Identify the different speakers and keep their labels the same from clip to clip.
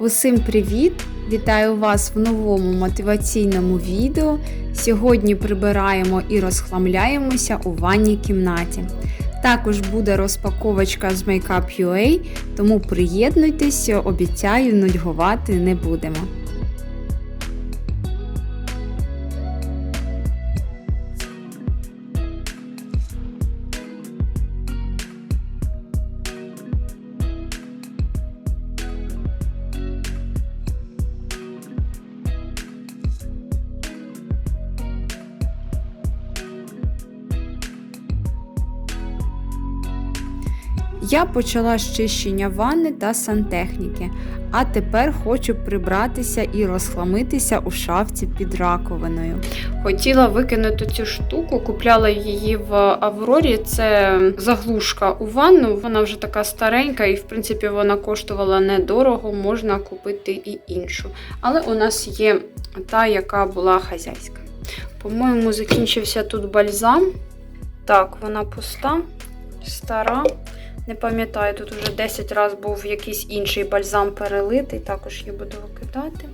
Speaker 1: Усім привіт! Вітаю вас в новому мотиваційному відео. Сьогодні прибираємо і розхламляємося у ванній кімнаті. Також буде розпаковочка з Makeup.ua, тому приєднуйтесь, обіцяю, нудьгувати не будемо. Я почала з чищення ванни та сантехніки, а тепер хочу прибратися і розхламитися у шафці під раковиною. Хотіла викинути цю штуку, купляла її в Аврорі. Це заглушка у ванну. Вона вже така старенька, і в принципі вона коштувала недорого, можна купити і іншу. Але у нас є та, яка була хазяйська. По-моєму, закінчився тут бальзам. Так, вона пуста, стара. Не пам'ятаю, тут вже 10 разів був якийсь інший бальзам перелитий, також її буду викидати.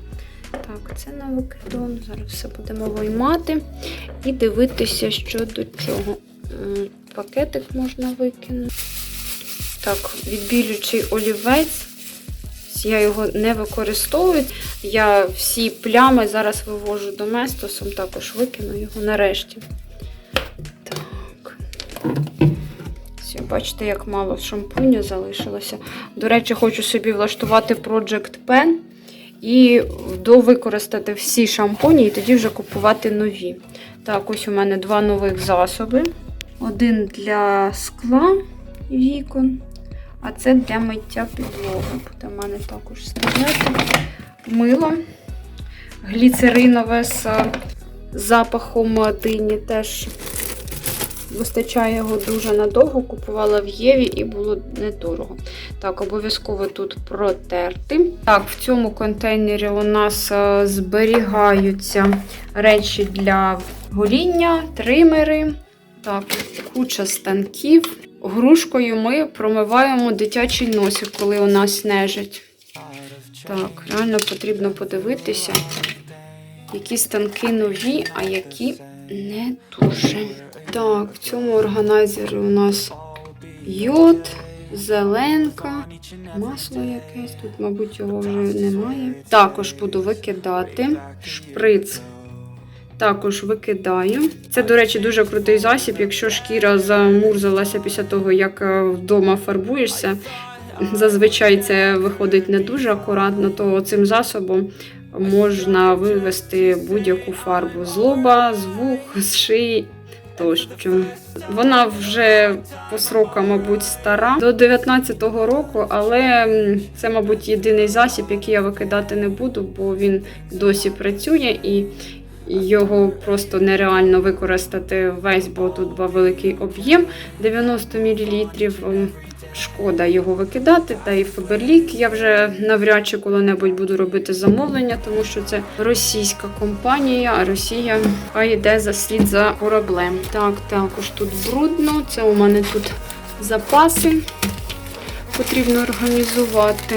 Speaker 1: Так, це на викидон. Зараз все будемо виймати і дивитися, що до чого. Пакетик можна викинути. Так, відбілюючий олівець. Я його не використовую. Я всі плями зараз вивожу доместосом, також викину його нарешті. Так. Бачите, як мало шампуню залишилося. До речі, хочу собі влаштувати Project Pen і довикористати всі шампуні, і тоді вже купувати нові. Так, ось у мене два нових засоби. Один для скла вікон, а це для миття підлоги. Буде в мене також стояти. Мило гліцеринове з запахом дині теж Вистачає його дуже надовго, купувала в Єві і було недорого. Так, обов'язково тут протерти. Так, в цьому контейнері у нас е, зберігаються речі для гоління, тримери, так, куча станків. Грушкою ми промиваємо дитячий носик, коли у нас нежить. Так, реально потрібно подивитися, які станки нові, а які не дуже. Так, в цьому органайзері у нас йод, зеленка, масло якесь. Тут, мабуть, його вже немає. Також буду викидати шприц. Також викидаю. Це, до речі, дуже крутий засіб, якщо шкіра замурзалася після того, як е, вдома фарбуєшся. Зазвичай це виходить не дуже акуратно, то цим засобом можна вивести будь-яку фарбу з лоба, з вух, з шиї тощо. Вона вже по срокам, мабуть, стара до 19-го року, але це, мабуть, єдиний засіб, який я викидати не буду, бо він досі працює і його просто нереально використати весь, бо тут був великий об'єм 90 мл. Шкода його викидати, та і Фаберлік я вже навряд чи коли-небудь буду робити замовлення, тому що це російська компанія, а Росія а йде за слід за кораблем. Так, також тут брудно. Це у мене тут запаси потрібно організувати.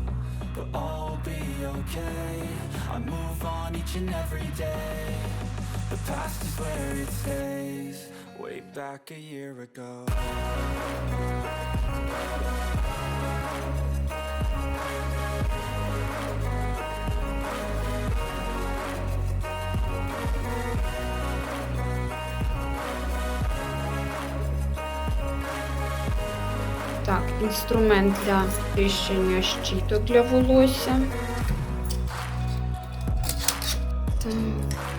Speaker 2: But all be okay. I move on each and every day. The past is where it stays. Way back a year ago.
Speaker 1: Так, інструмент для чищення щіток для волосся.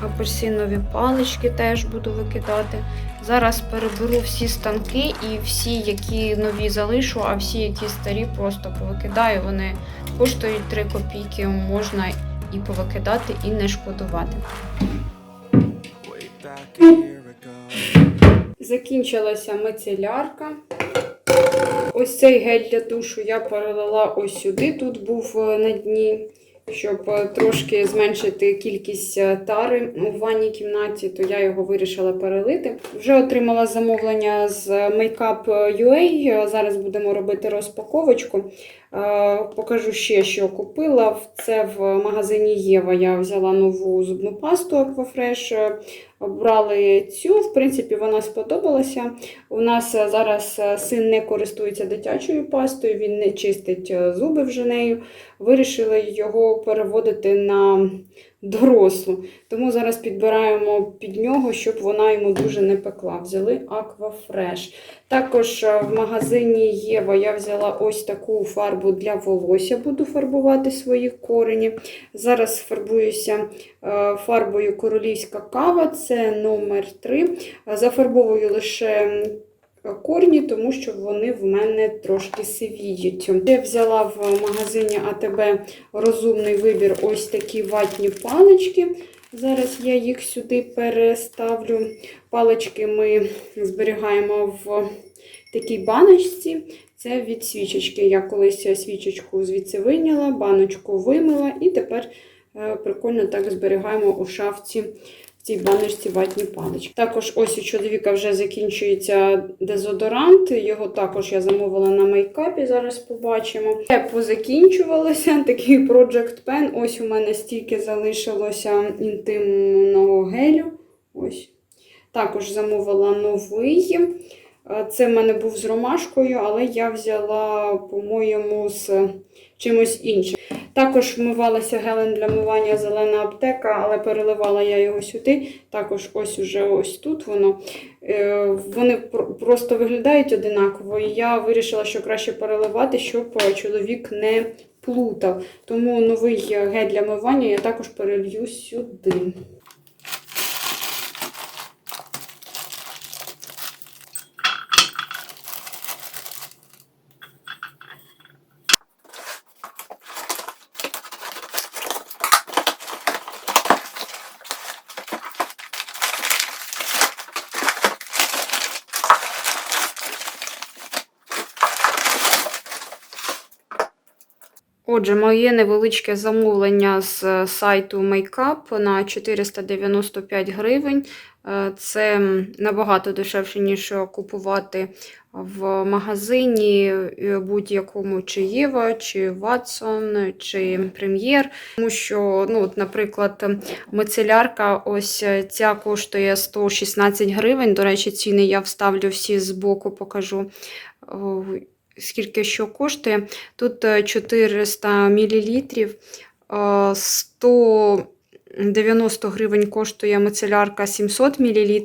Speaker 1: Апельсинові палички теж буду викидати. Зараз переберу всі станки і всі, які нові залишу, а всі, які старі, просто повикидаю. Вони коштують 3 копійки, можна і повикидати, і не шкодувати. Закінчилася мицелярка. Ось цей гель для душу я перелила ось сюди. Тут був е, на дні, щоб е, трошки зменшити кількість е, тари у ванній кімнаті, то я його вирішила перелити. Вже отримала замовлення з Makeup.ua, Зараз будемо робити розпаковочку. Е, Покажу ще, що купила. Це в магазині Єва. Я взяла нову зубну пасту. Е, Брали цю, в принципі, вона сподобалася. У нас е, зараз е, син не користується дитячою пастою, він не чистить зуби вже нею. Вирішили його переводити на дорослу. Тому зараз підбираємо під нього, щоб вона йому дуже не пекла. Взяли Aquafresh. Також е, в магазині Єва я взяла ось таку фарбу для волосся, буду фарбувати свої корені. Зараз фарбуюся е, фарбою королівська кава, це номер 3. Зафарбовую лише корні, тому що вони в мене трошки сивіють. Я взяла в магазині АТБ розумний вибір ось такі ватні палички. Зараз я їх сюди переставлю. Палички ми зберігаємо в такій баночці. Це від свічечки. Я колись свічечку звідси вийняла, баночку вимила і тепер е, прикольно так зберігаємо у шафці в цій баночці ватні палички. Також ось у чоловіка вже закінчується дезодорант. Його також я замовила на мейкапі, зараз побачимо. Це позакінчувалося. Такий Project Pen. Ось у мене стільки залишилося інтимного гелю. Ось. Також замовила новий. Це в мене був з ромашкою, але я взяла, по-моєму, з чимось іншим. Також вмивалася гелем для мивання зелена аптека, але переливала я його сюди. Також ось уже ось тут воно. Е, Вони просто виглядають одинаково. І я вирішила, що краще переливати, щоб е, чоловік не плутав. Тому новий е, гель для мивання я також перелью сюди. Отже, моє невеличке замовлення з е, сайту Makeup на 495 гривень. Е, Це набагато дешевше, ніж купувати в магазині е, будь-якому, чи Єва, чи Watson, чи Прем'єр. Тому що, ну, от, наприклад, мицелярка ось ця коштує 116 гривень. До речі, ціни я вставлю всі збоку, покажу. Скільки що коштує. Тут е, 400 мл, 190 гривень коштує мицелярка 700 мл,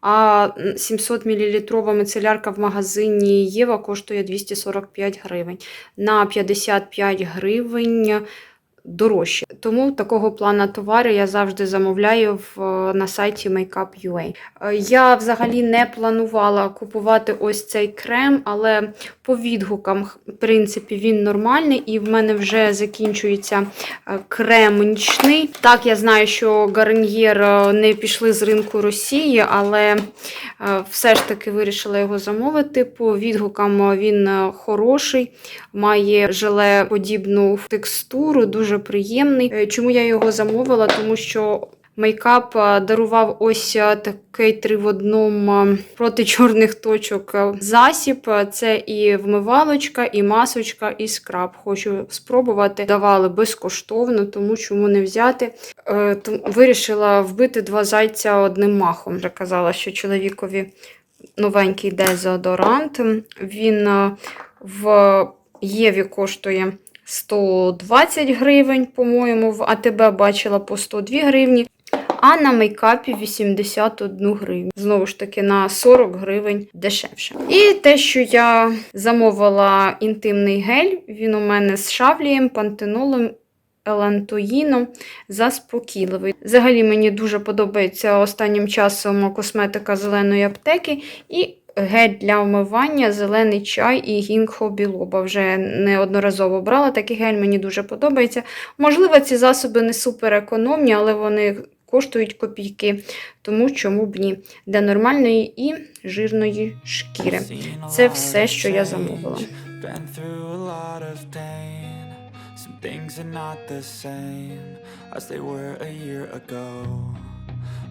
Speaker 1: а 700 мл мицелярка в магазині Єва коштує 245 гривень. На 55 гривень дорожче. Тому такого плану товари я завжди замовляю в, на сайті Makeup.ua. Е, Я взагалі не планувала купувати ось цей крем, але по відгукам, в принципі, він нормальний, і в мене вже закінчується е, крем нічний. Так, я знаю, що Гарньєр е, не пішли з ринку Росії, але е, все ж таки вирішила його замовити. По відгукам е, він е, хороший, має желе-подібну текстуру, дуже приємний. Е, Чому я його замовила? Тому що Мейкап е, дарував ось е, такий три в одному проти чорних точок засіб. Це і вмивалочка, і масочка, і скраб. Хочу спробувати. Давали безкоштовно, тому чому не взяти. Вирішила вбити два зайця одним махом. Вже казала, що чоловікові новенький дезодорант. Він в Єві коштує 120 гривень, по-моєму, в АТБ бачила по 102 гривні, а на мейкапі 81 гривню. Знову ж таки, на 40 гривень дешевше. І те, що я замовила інтимний гель, він у мене з шавлієм, пантенолом елантоїну заспокійливий. Взагалі мені дуже подобається останнім часом косметика зеленої аптеки і гель для вмивання, зелений чай і гінкхо білоба. Вже неодноразово брала такий гель, мені дуже подобається. Можливо, ці засоби не супер економні, але вони коштують копійки, тому чому б ні. Для нормальної і жирної шкіри. Це все, що я замовила.
Speaker 2: Things are not the same as they were a year ago.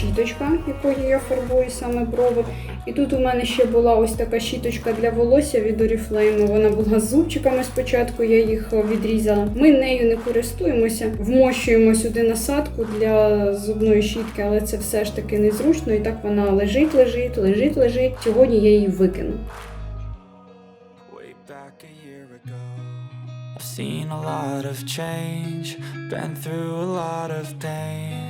Speaker 1: Щіточка, якою я фарбую саме брови. І тут у мене ще була ось така щіточка для волосся від Oriflame. Вона була з зубчиками спочатку, я їх відрізала. Ми нею не користуємося, вмощуємо сюди насадку для зубної щітки, але це все ж таки незручно. І так вона лежить, лежить, лежить, лежить. Сьогодні я її викину.
Speaker 2: seen a lot of change, been through a lot of pain.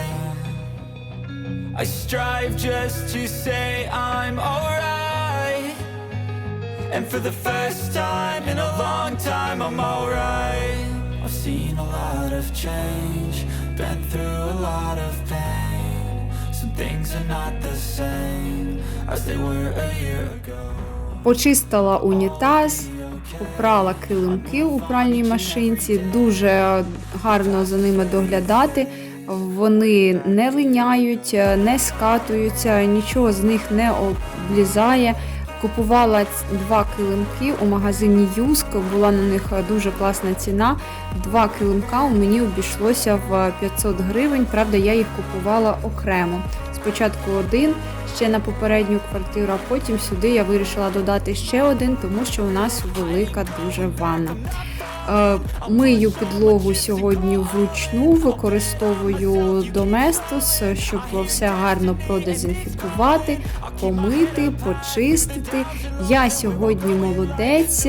Speaker 2: I strive just to say I'm alright. And for the first time in a long time, I'm alright. I've seen a lot of change, been through a lot of pain. Some things are not the same as they were a year ago.
Speaker 1: Почистила унітаз, попрала килимки у пральній машинці. Дуже гарно за ними доглядати. Вони не линяють, не скатуються, нічого з них не облізає. Купувала два килимки у магазині Юск. Була на них дуже класна ціна. Два килимка у мені обійшлося в 500 гривень. Правда, я їх купувала окремо. Спочатку один ще на попередню квартиру, а потім сюди я вирішила додати ще один, тому що у нас велика дуже ванна. Е, Мию підлогу сьогодні вручну, використовую Доместос, щоб все гарно продезінфікувати, помити, почистити. Я сьогодні молодець.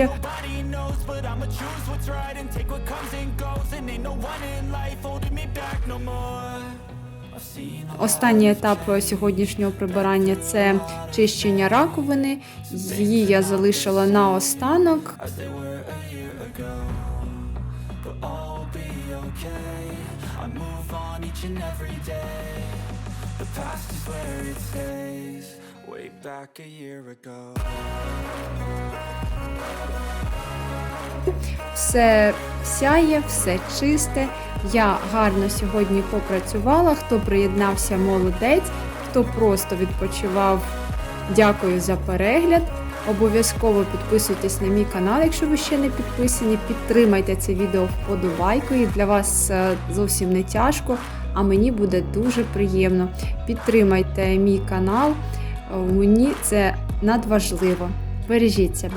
Speaker 1: Останній етап сьогоднішнього прибирання це чищення раковини. Її я залишила на останок.
Speaker 2: Ago. But all will be okay. I move on each and every day. The past is where it stays. Way back a year ago.
Speaker 1: Все сяє, все чисте. Я гарно сьогодні попрацювала. Хто приєднався, молодець, хто просто відпочивав. Дякую за перегляд. Обов'язково підписуйтесь на мій канал, якщо ви ще не підписані. Підтримайте це відео вподобайкою. Для вас е, зовсім не тяжко, а мені буде дуже приємно. Підтримайте мій канал. Е, Мені це надважливо. Бережіть себе.